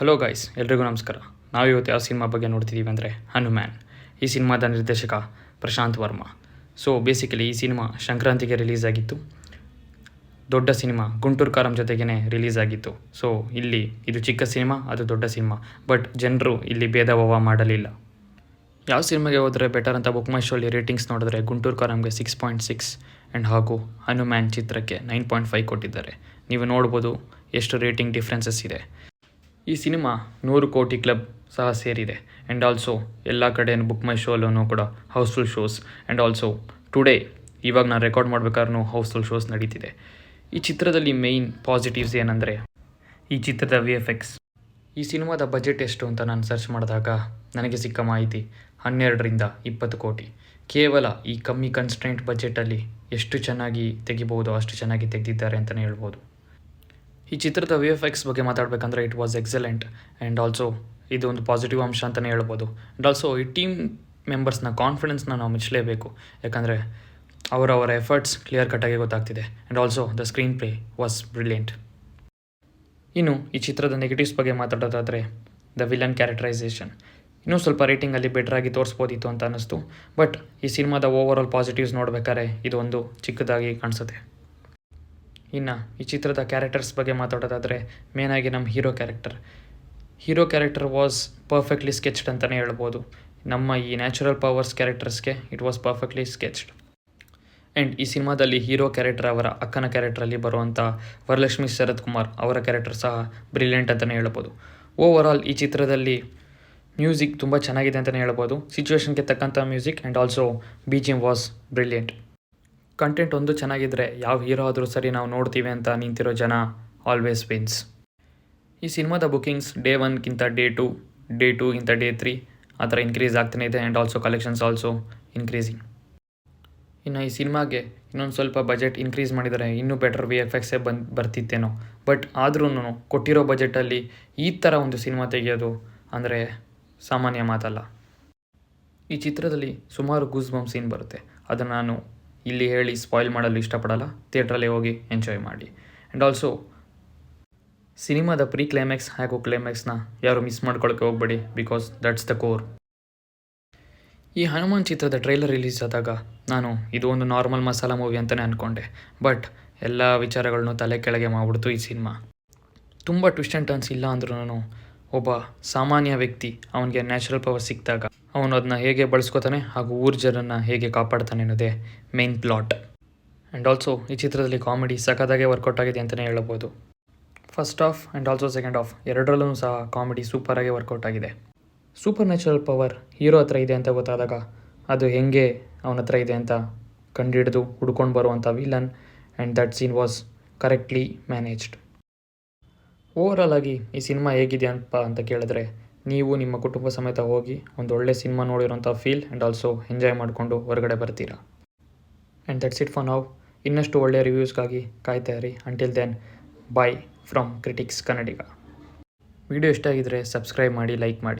Hello guys ಎಲ್ರಿಗೂ ನಮಸ್ಕಾರ. ನಾವು ಇವತ್ತು ಯಾವ ಸಿನಿಮಾ ಬಗ್ಗೆ ನೋಡ್ತಿದ್ದೀವಿ ಅಂದರೆ ಹನುಮ್ಯಾನ್. ಈ ಸಿನಿಮಾದ ನಿರ್ದೇಶಕ ಪ್ರಶಾಂತ್ ವರ್ಮಾ. ಸೊ ಬೇಸಿಕಲಿ ಈ ಸಿನಿಮಾ ಸಂಕ್ರಾಂತಿಗೆ ರಿಲೀಸ್ ಆಗಿತ್ತು. ದೊಡ್ಡ ಸಿನಿಮಾ, ಗುಂಟೂರು ಕಾರಂ ಜೊತೆಗೇ ರಿಲೀಸ್ ಆಗಿತ್ತು. ಸೊ ಇಲ್ಲಿ ಇದು ಚಿಕ್ಕ ಸಿನಿಮಾ, ಅದು ದೊಡ್ಡ ಸಿನಿಮಾ. ಬಟ್ ಜನರು ಇಲ್ಲಿ ಭೇದ ಭಾವ ಮಾಡಲಿಲ್ಲ. ಯಾವ ಸಿನಿಮಾಗೆ ಹೋದರೆ ಬೆಟರ್ ಅಂತ ಬುಕ್ ಮೈ ಶೋಲಿ ರೇಟಿಂಗ್ಸ್ ನೋಡಿದ್ರೆ ಗುಂಟೂರು ಕಾರಂಗೆ ಸಿಕ್ಸ್ ಪಾಯಿಂಟ್ ಸಿಕ್ಸ್ ಆ್ಯಂಡ್ ಹಾಗೂ ಹನುಮ್ಯಾನ್ ಚಿತ್ರಕ್ಕೆ ನೈನ್ ಪಾಯಿಂಟ್ ಫೈವ್ ಕೊಟ್ಟಿದ್ದಾರೆ. ನೀವು ನೋಡ್ಬೋದು ಎಷ್ಟು ರೇಟಿಂಗ್ ಡಿಫ್ರೆನ್ಸಸ್ ಇದೆ. ಈ ಸಿನಿಮಾ ನೂರು ಕೋಟಿ ಕ್ಲಬ್ ಸಹ ಸೇರಿದೆ. ಆ್ಯಂಡ್ ಆಲ್ಸೋ ಎಲ್ಲ ಕಡೆ ಬುಕ್ ಮೈ ಶೋ ಅಲ್ಲೂ ಕೂಡ house full shows and also today ಇವಾಗ ನಾನು ರೆಕಾರ್ಡ್ ಮಾಡ್ಬೇಕಾದ್ರೂ ಹೌಸ್ಫುಲ್ ಶೋಸ್ ನಡೀತಿದೆ. ಈ ಚಿತ್ರದಲ್ಲಿ ಮೇಯ್ನ್ ಪಾಸಿಟಿವ್ಸ್ ಏನಂದರೆ ಈ ಚಿತ್ರದ ವಿ ಎಫ್ ಎಕ್ಸ್ ಈ ಸಿನಿಮಾದ ಬಜೆಟ್ ಎಷ್ಟು ಅಂತ ನಾನು ಸರ್ಚ್ ಮಾಡಿದಾಗ ನನಗೆ ಸಿಕ್ಕ ಮಾಹಿತಿ ಹನ್ನೆರಡರಿಂದ ಇಪ್ಪತ್ತು ಕೋಟಿ. ಕೇವಲ ಈ ಕಮ್ಮಿ ಕನ್ಸ್ಟೆಂಟ್ ಬಜೆಟಲ್ಲಿ ಎಷ್ಟು ಚೆನ್ನಾಗಿ ತೆಗಿಬೋದು ಅಷ್ಟು ಚೆನ್ನಾಗಿ ತೆಗೆದಿದ್ದಾರೆ ಅಂತಲೇ ಹೇಳ್ಬೋದು. ಈ ಚಿತ್ರದ ವಿ ಎಫ್ ಎಕ್ಸ್ ಬಗ್ಗೆ ಮಾತಾಡಬೇಕಂದ್ರೆ it was excellent and also ಇದು ಒಂದು ಪಾಸಿಟಿವ್ ಅಂಶ ಅಂತಲೇ ಹೇಳ್ಬೋದು. ಆ್ಯಂಡ್ ಆಲ್ಸೋ ಈ ಟೀಮ್ ಮೆಂಬರ್ಸ್ನ ಕಾನ್ಫಿಡೆನ್ಸ್ನ ನಾವು ಮೆಚ್ಚಲೇಬೇಕು. ಯಾಕಂದರೆ ಅವರವರ ಎಫರ್ಟ್ಸ್ ಕ್ಲಿಯರ್ ಕಟ್ಟಾಗಿ ಗೊತ್ತಾಗ್ತಿದೆ. And also the screenplay was brilliant ಇನ್ನು ಈ ಚಿತ್ರದ ನೆಗೆಟಿವ್ಸ್ ಬಗ್ಗೆ ಮಾತಾಡೋದಾದರೆ ದ ವಿಲನ್ ಕ್ಯಾರೆಕ್ಟರೈಸೇಷನ್ ಇನ್ನೂ ಸ್ವಲ್ಪ ರೇಟಿಂಗಲ್ಲಿ ಬೆಟ್ರಾಗಿ ತೋರಿಸ್ಬೋದಿತ್ತು ಅಂತ ಅನ್ನಿಸ್ತು. ಬಟ್ ಈ ಸಿನಿಮಾದ ಓವರ್ ಆಲ್ ಪಾಸಿಟಿವ್ಸ್ ನೋಡ್ಬೇಕಾದ್ರೆ ಇದು ಒಂದು ಚಿಕ್ಕದಾಗಿ ಕಾಣಿಸುತ್ತೆ. ಇನ್ನು ಈ ಚಿತ್ರದ ಕ್ಯಾರೆಕ್ಟರ್ಸ್ ಬಗ್ಗೆ ಮಾತಾಡೋದಾದರೆ ಮೇನಾಗಿ ನಮ್ಮ hero character hero character was perfectly sketched ಅಂತಲೇ ಹೇಳ್ಬೋದು. ನಮ್ಮ ಈ natural powers ಕ್ಯಾರೆಕ್ಟರ್ಸ್ಗೆ it was perfectly sketched and ಈ ಸಿನಿಮಾದಲ್ಲಿ ಹೀರೋ ಕ್ಯಾರೆಕ್ಟರ್ ಅವರ ಅಕ್ಕನ ಕ್ಯಾರೆಕ್ಟ್ರಲ್ಲಿ ಬರುವಂಥ ವರಲಕ್ಷ್ಮಿ ಶರತ್ ಕುಮಾರ್ ಅವರ ಕ್ಯಾರೆಕ್ಟರ್ ಸಹ ಬ್ರಿಲಿಯಂಟ್ ಅಂತಲೇ ಹೇಳ್ಬೋದು. ಓವರ್ ಆಲ್ ಈ ಚಿತ್ರದಲ್ಲಿ ಮ್ಯೂಸಿಕ್ ತುಂಬ ಚೆನ್ನಾಗಿದೆ ಅಂತಲೇ ಹೇಳ್ಬೋದು. ಸಿಚುವೇಶನ್ಗೆ ತಕ್ಕಂಥ music and also B G M was brilliant content ಒಂದು ಚೆನ್ನಾಗಿದ್ದರೆ ಯಾವ ಹೀರೋ ಆದರೂ ಸರಿ ನಾವು ನೋಡ್ತೀವಿ ಅಂತ ನಿಂತಿರೋ ಜನ ಆಲ್ವೇಸ್ ವಿನ್ಸ್ ಈ ಸಿನಿಮಾದ ಬುಕಿಂಗ್ಸ್ ಡೇ ಒನ್ಗಿಂತ ಡೇ ಟು ಡೇ ಟೂಗಿಂತ ಡೇ ತ್ರೀ ಆ ಥರ ಇನ್ಕ್ರೀಸ್ ಆಗ್ತಾನೆ ಇದೆ and also collections also increasing ಇನ್ನು ಈ ಸಿನಿಮಾಗೆ ಇನ್ನೊಂದು ಸ್ವಲ್ಪ ಬಜೆಟ್ ಇನ್ಕ್ರೀಸ್ ಮಾಡಿದರೆ ಇನ್ನೂ ಬೆಟರ್ ವಿ ಎಫ್ ಎಕ್ಸೇ ಬಂದು ಬರ್ತಿತ್ತೇನೋ. ಬಟ್ ಆದ್ರೂ ಕೊಟ್ಟಿರೋ ಬಜೆಟಲ್ಲಿ ಈ ಥರ ಒಂದು ಸಿನಿಮಾ ತೆಗೆಯೋದು ಅಂದರೆ ಸಾಮಾನ್ಯ ಮಾತಲ್ಲ. ಈ ಚಿತ್ರದಲ್ಲಿ ಸುಮಾರು ಗೂಸ್ ಬಾಂಬ್ ಸೀನ್ ಬರುತ್ತೆ. ಅದನ್ನು ನಾನು ಇಲ್ಲಿ ಹೇಳಿ ಸ್ಪಾಯ್ಲ್ ಮಾಡಲು ಇಷ್ಟಪಡಲ್ಲ. ಥಿಯೇಟ್ರಲ್ಲೇ ಹೋಗಿ ಎಂಜಾಯ್ ಮಾಡಿ. ಆ್ಯಂಡ್ ಆಲ್ಸೋ ಸಿನಿಮಾದ ಪ್ರೀ ಕ್ಲೈಮ್ಯಾಕ್ಸ್ ಹಾಗೂ ಕ್ಲೈಮ್ಯಾಕ್ಸ್ನ ಯಾರು ಮಿಸ್ ಮಾಡ್ಕೊಳ್ಳೋಕೆ ಹೋಗಬೇಡಿ ಬಿಕಾಸ್ ದಟ್ಸ್ ದ ಕೋರ್ ಈ ಹನುಮಾನ್ ಚಿತ್ರದ ಟ್ರೈಲರ್ ರಿಲೀಸ್ ಆದಾಗ ನಾನು ಇದು ಒಂದು ನಾರ್ಮಲ್ ಮಸಾಲಾ ಮೂವಿ ಅಂತಲೇ ಅಂದ್ಕೊಂಡೆ ಬಟ್ ಎಲ್ಲ ವಿಚಾರಗಳನ್ನು ತಲೆ ಕೆಳಗೆ ಮಾಡಿಬಿಡ್ತು ಈ ಸಿನಿಮಾ. ತುಂಬ ಟ್ವಿಸ್ಟ್ ಆ್ಯಂಡ್ ಟರ್ನ್ಸ್ ಇಲ್ಲ ಅಂದ್ರೂ ಒಬ್ಬ ಸಾಮಾನ್ಯ ವ್ಯಕ್ತಿ ಅವನಿಗೆ ನ್ಯಾಚುರಲ್ ಪವರ್ ಸಿಕ್ಕಿದಾಗ ಅವನು ಅದನ್ನ ಹೇಗೆ ಬಳಸ್ಕೋತಾನೆ ಹಾಗೂ ಊರ್ ಜನರನ್ನು ಹೇಗೆ ಕಾಪಾಡ್ತಾನೆ ಅನ್ನೋದೇ ಮೇನ್ ಪ್ಲಾಟ್ ಆ್ಯಂಡ್ ಆಲ್ಸೋ ಈ ಚಿತ್ರದಲ್ಲಿ ಕಾಮಿಡಿ ಸಖತ್ತಾಗೆ ವರ್ಕೌಟ್ ಆಗಿದೆ ಅಂತಲೇ ಹೇಳ್ಬೋದು. First half and also second half ಎರಡರಲ್ಲೂ ಸಹ ಕಾಮಿಡಿ ಸೂಪರಾಗಿ ವರ್ಕೌಟ್ ಆಗಿದೆ. ಸೂಪರ್ ನ್ಯಾಚುರಲ್ ಪವರ್ ಹೀರೋ ಹತ್ರ ಇದೆ ಅಂತ ಗೊತ್ತಾದಾಗ ಅದು ಹೆಂಗೆ ಅವನ ಹತ್ರ ಇದೆ ಅಂತ ಕಂಡುಹಿಡಿದು ಹುಡ್ಕೊಂಡು ಬರುವಂಥ villain and that scene was correctly managed overall ಆಗಿ ಈ ಸಿನಿಮಾ ಹೇಗಿದೆ ಅಂತ ಅಂತ ಕೇಳಿದ್ರೆ ನೀವು ನಿಮ್ಮ ಕುಟುಂಬ ಸಮೇತ ಹೋಗಿ ಒಂದು ಒಳ್ಳೆ ಸಿನಿಮಾ ನೋಡಿರೋಂಥ ಫೀಲ್ ಆ್ಯಂಡ್ ಆಲ್ಸೋ ಎಂಜಾಯ್ ಮಾಡಿಕೊಂಡು ಹೊರಗಡೆ ಬರ್ತೀರಾ? ಆ್ಯಂಡ್ ದಟ್ಸ್ ಇಟ್ ಫಾರ್ ನಾವು ಇನ್ನಷ್ಟು ಒಳ್ಳೆಯ ರಿವ್ಯೂಸ್ಗಾಗಿ ಕಾಯ್ತಾ ಇರಿ. Until then bye from critics Kannadiga video ಇಷ್ಟ ಆಗಿದ್ದರೆ ಸಬ್ಸ್ಕ್ರೈಬ್ ಮಾಡಿ ಲೈಕ್ ಮಾಡಿ.